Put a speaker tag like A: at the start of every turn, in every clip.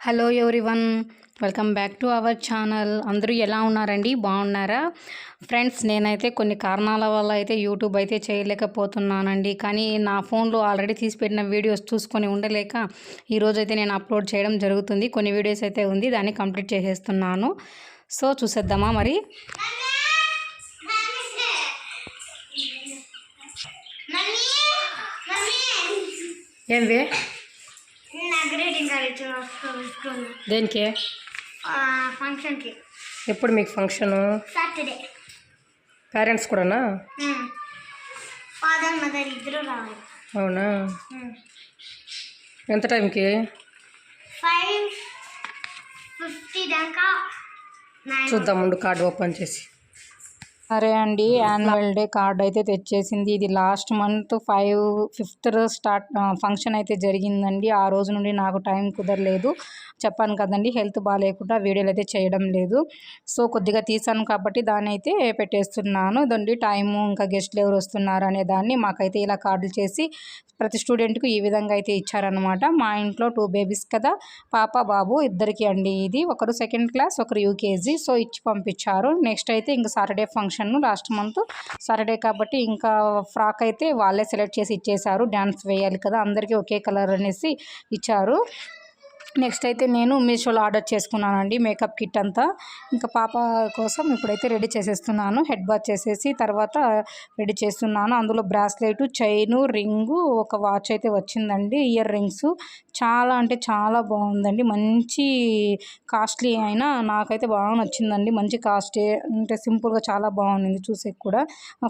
A: Hello everyone welcome back to our channel. అందరూ ఎలా ఉన్నారండి? బాగున్నారా? ఫ్రెండ్స్ నేనైతే కొన్ని కారణాల వల్ల అయితే యూట్యూబ్ అయితే చేయలేకపోతున్నానండి. కానీ నా ఫోన్లో ఆల్రెడీ తీసిపెట్టిన వీడియోస్ చూసుకొని ఉండలేక ఈరోజు అయితే నేను అప్లోడ్ చేయడం జరుగుతుంది. కొన్ని వీడియోస్ అయితే ఉంది దాన్ని కంప్లీట్ చేసేస్తున్నాను. సో చూసేద్దామా మరి? ఏంది
B: నా గ్రీటింగ్ కార్డ్ ఇచ్చిన స్కూల్
A: దేనికి?
B: ఫంక్షన్కి.
A: ఎప్పుడు మీకు ఫంక్షను?
B: సాటర్డే.
A: పేరెంట్స్ కూడానా?
B: ఫాదర్ మదర్ ఇద్దరు రావాలి.
A: అవునా? ఎంత టైంకి?
B: ఫైవ్ ఫిఫ్టీ దాకా
A: చూద్దాం ముందు కార్డు ఓపెన్ చేసి. సరే అండి. యాన్యువల్ డే కార్డ్ అయితే తెచ్చేసింది. ఇది last month five fifth start function అయితే జరిగిందండి. ఆ రోజు నుండి నాకు టైం కుదరలేదు. చెప్పాను కదండి హెల్త్ బాగాలేకుండా వీడియోలు అయితే చేయడం లేదు. సో కొద్దిగా తీసాను కాబట్టి దాన్ని అయితే పెట్టేస్తున్నాను. దండి టైము ఇంకా గెస్ట్లు ఎవరు వస్తున్నారు అనే దాన్ని మాకైతే ఇలా కార్డులు చేసి ప్రతి స్టూడెంట్కి ఈ విధంగా అయితే ఇచ్చారనమాట మా ఇంట్లో టూ బేబీస్ కదా పాప బాబు ఇద్దరికి అండి ఇది. ఒకరు సెకండ్ క్లాస్ ఒకరు యూకేజీ. సో ఇచ్చి పంపించారు. నెక్స్ట్ అయితే ఇంకా Saturday function last month Saturday కాబట్టి ఇంకా ఫ్రాక్ అయితే వాళ్ళే సెలెక్ట్ చేసి ఇచ్చేశారు. డ్యాన్స్ వేయాలి కదా అందరికీ ఒకే కలర్ అనేసి ఇచ్చారు. నెక్స్ట్ అయితే నేను మీషోలో ఆర్డర్ చేసుకున్నానండి మేకప్ కిట్ అంతా. ఇంకా పాప కోసం ఇప్పుడైతే రెడీ చేసేస్తున్నాను. హెడ్ బాత్ చేసేసి తర్వాత రెడీ చేస్తున్నాను. అందులో బ్రాస్లెట్ చైను రింగు ఒక వాచ్ అయితే వచ్చిందండి. Earrings. చాలా అంటే చాలా బాగుందండి. మంచి కాస్ట్లీ అయినా నాకైతే బాగా నచ్చిందండి. మంచి కాస్ట్ అంటే సింపుల్గా చాలా బాగుంది చూసే కూడా.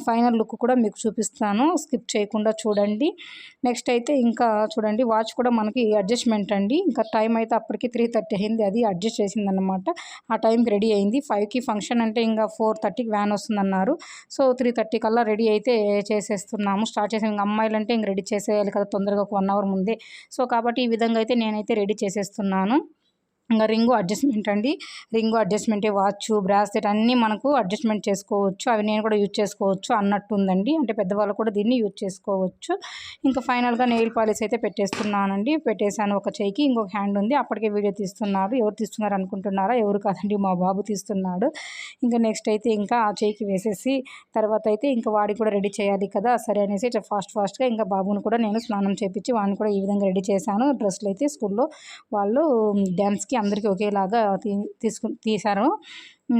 A: ఫైనల్ లుక్ కూడా మీకు చూపిస్తాను. స్కిప్ చేయకుండా చూడండి. నెక్స్ట్ అయితే ఇంకా చూడండి వాచ్ కూడా మనకి అడ్జస్ట్మెంట్ అండి. ఇంకా టైం అయితే అప్పటికి త్రీ థర్టీ అయింది. అది అడ్జస్ట్ చేసిందనమాట ఆ టైంకి రెడీ అయింది. ఫైవ్కి ఫంక్షన్ అంటే ఇంకా ఫోర్ థర్టీకి వ్యాన్ వస్తుందన్నారు. సో త్రీ థర్టీ కల్లా రెడీ అయితే చేసేస్తున్నాము. స్టార్ట్ చేసాము ఇంకా అమ్మాయిలు అంటే ఇంక రెడీ చేసేయాలి కదా. తొందరగా ఒక వన్ అవర్ ముందే. సో కాబట్టి ఈ విధంగా అయితే నేనైతే రెడీ చేసేస్తున్నాను. ఇంకా రింగు అడ్జస్ట్మెంట్ అండి. రింగు అడ్జస్ట్మెంట్ వాచ్ బ్రాస్లెట్ అన్నీ మనకు అడ్జస్ట్మెంట్ చేసుకోవచ్చు. అవి నేను కూడా యూజ్ చేసుకోవచ్చు అన్నట్టు ఉందండి అంటే పెద్దవాళ్ళు కూడా దీన్ని యూజ్ చేసుకోవచ్చు. ఇంకా ఫైనల్గా నెయిల్ పాలిష్ అయితే పెట్టేస్తున్నానండి. పెట్టేశాను ఒక చేయికి ఇంకొక హ్యాండ్ ఉంది. అప్పటికే వీడియో తీస్తున్నారు. ఎవరు తీస్తున్నారు అనుకుంటున్నారా? ఎవరు కాదండి మా బాబు తీస్తున్నాడు. ఇంకా నెక్స్ట్ అయితే ఇంకా ఆ చేయికి వేసేసి తర్వాత అయితే ఇంకా వాడికి కూడా రెడీ చేయాలి కదా సరే అనేసి ఫాస్ట్ ఫాస్ట్గా ఇంకా బాబుని కూడా నేను స్నానం చేపించి వాడిని కూడా ఈ విధంగా రెడీ చేశాను. డ్రెస్సులు అయితే స్కూల్లో వాళ్ళు డ్యాన్స్కి అందరికీ ఒకేలాగా తీ తీసుకు తీశారు.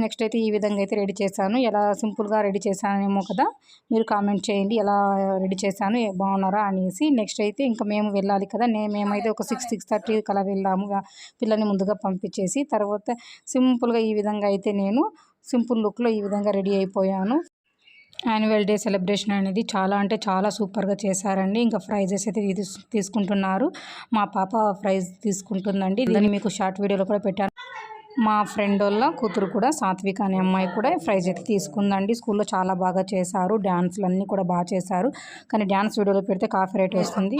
A: నెక్స్ట్ అయితే ఈ విధంగా అయితే రెడీ చేశాను. ఎలా సింపుల్గా రెడీ చేశానేమో కదా మీరు కామెంట్ చేయండి. ఎలా రెడీ చేశాను బాగున్నారా అనేసి. నెక్స్ట్ అయితే ఇంకా మేము వెళ్ళాలి కదా నేను మేమైతే ఒక సిక్స్ సిక్స్ థర్టీకి అలా వెళ్ళాము. పిల్లల్ని ముందుగా పంపించేసి తర్వాత సింపుల్గా ఈ విధంగా అయితే నేను సింపుల్ లుక్లో ఈ విధంగా రెడీ అయిపోయాను. యాన్యువల్ డే సెలబ్రేషన్ అనేది చాలా అంటే చాలా సూపర్గా చేశారండి. ఇంకా ప్రైజెస్ అయితే తీసుకుంటున్నారు. మా పాప ప్రైజ్ తీసుకుంటుందండి. దీన్ని మీకు షార్ట్ వీడియోలో కూడా పెట్టాను. మా ఫ్రెండ్ వాళ్ళ కూతురు కూడా సాత్విక అనే అమ్మాయి కూడా ప్రైజ్ అయితే తీసుకుందండి. స్కూల్లో చాలా బాగా చేశారు. డ్యాన్స్లు అన్నీ కూడా బాగా చేశారు. కానీ డ్యాన్స్ వీడియోలో పెడితే కాఫీ రేట్ వస్తుంది.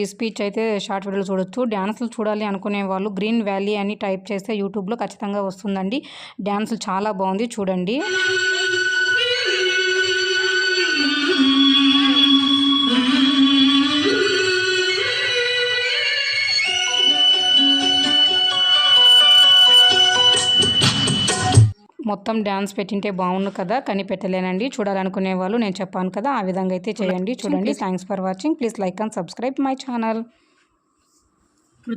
A: ఈ స్పీచ్ అయితే షార్ట్ వీడియోలు చూడొచ్చు. డ్యాన్సులు చూడాలి అనుకునే వాళ్ళు గ్రీన్ వ్యాలీ అని టైప్ చేస్తే యూట్యూబ్లో ఖచ్చితంగా వస్తుందండి. డ్యాన్సులు చాలా బాగుంది చూడండి. మొత్తం డ్యాన్స్ పెట్టింటే బాగుండు కదా కానీ పెట్టలేనండి చూడాలనుకునే వాళ్ళు నేను చెప్పాను కదా ఆ విధంగా అయితే చేయండి. చూడండి. Thanks for watching please like and subscribe my channel